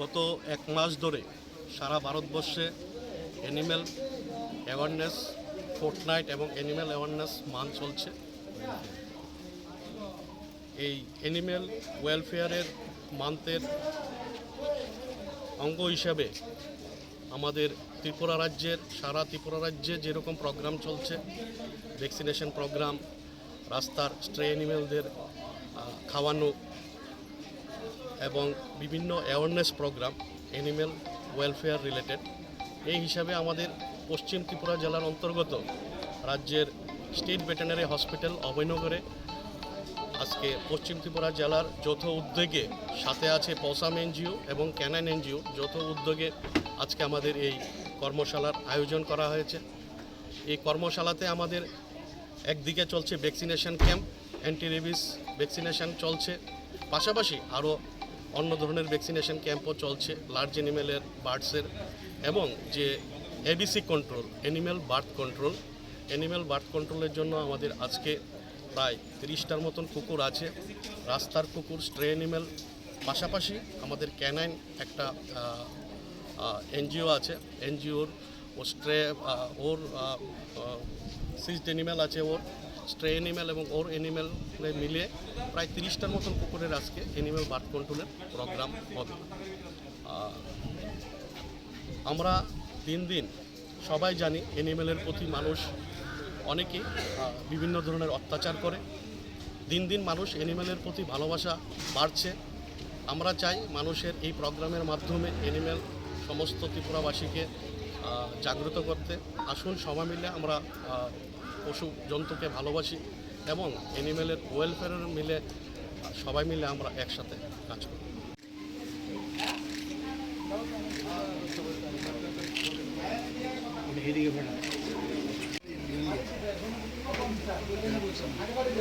গত এক মাস ধরে সারা ভারতবর্ষে অ্যানিম্যাল অ্যাওয়ারনেস ফোর্টনাইট এবং অ্যানিম্যাল অ্যাওয়ারনেস মান চলছে। এই অ্যানিম্যাল ওয়েলফেয়ারের মান্থের অঙ্গ হিসাবে আমাদের ত্রিপুরা রাজ্যের, সারা ত্রিপুরা রাজ্যে যেরকম প্রোগ্রাম চলছে ভ্যাকসিনেশন প্রোগ্রাম রাস্তার স্ট্রে অ্যানিমেলদের খাওয়ানো এবং বিভিন্ন awareness program animal welfare related এই হিসাবে আমাদের পশ্চিম ত্রিপুরা জেলার অন্তর্গত রাজ্যের স্টেট ভেটেনারি হসপিটাল অভয়নগরে আজকে পশ্চিম ত্রিপুরা জেলার যৌথ উদ্যোগে সাথে আছে পসাম এনজিও এবং ক্যানান এনজিও। যৌথ উদ্যোগে আজকে আমাদের এই কর্মশালার আয়োজন করা হয়েছে। এই কর্মশালাতে আমাদের একদিকে চলছে vaccination camp anti rabies vaccination চলছে। পাশাপাশি আরও অন্য ধরনের ভ্যাকসিনেশন ক্যাম্পও চলছে লার্জ অ্যানিমেলের বার্ডসের এবং যে ABC control animal birth control animal birth কন্ট্রোলের জন্য আমাদের আজকে প্রায় তিরিশটার মতন কুকুর আছে। রাস্তার কুকুর স্ট্রে অ্যানিম্যাল পাশাপাশি আমাদের ক্যানাইন একটা এনজিও আছে। এনজিওর ও স্ট্রে ওর সিজড অ্যানিম্যাল আছে ওর। স্ট্রে অ্যানিম্যাল এবং ওর অ্যানিম্যাল মিলিয়ে প্রায় তিরিশটার মতন কুকুরের আজকে অ্যানিম্যাল বার্থ কন্ট্রোলের প্রোগ্রাম হবে। আমরা দিন দিন সবাই জানি অ্যানিম্যালের প্রতি মানুষ অনেকেই বিভিন্ন ধরনের অত্যাচার করে। দিন দিন মানুষ অ্যানিম্যালের প্রতি ভালোবাসা বাড়ছে। আমরা চাই মানুষের এই প্রোগ্রামের মাধ্যমে অ্যানিম্যাল সমস্ত ত্রিপুরাবাসীকে জাগ্রত করতে। আসুন সবাই মিলে আমরা পশু জন্তুকে ভালোবাসি এবং অ্যানিম্যালের ওয়েলফেয়ারের মিলে সবাই মিলে আমরা একসাথে কাজ করি। Thank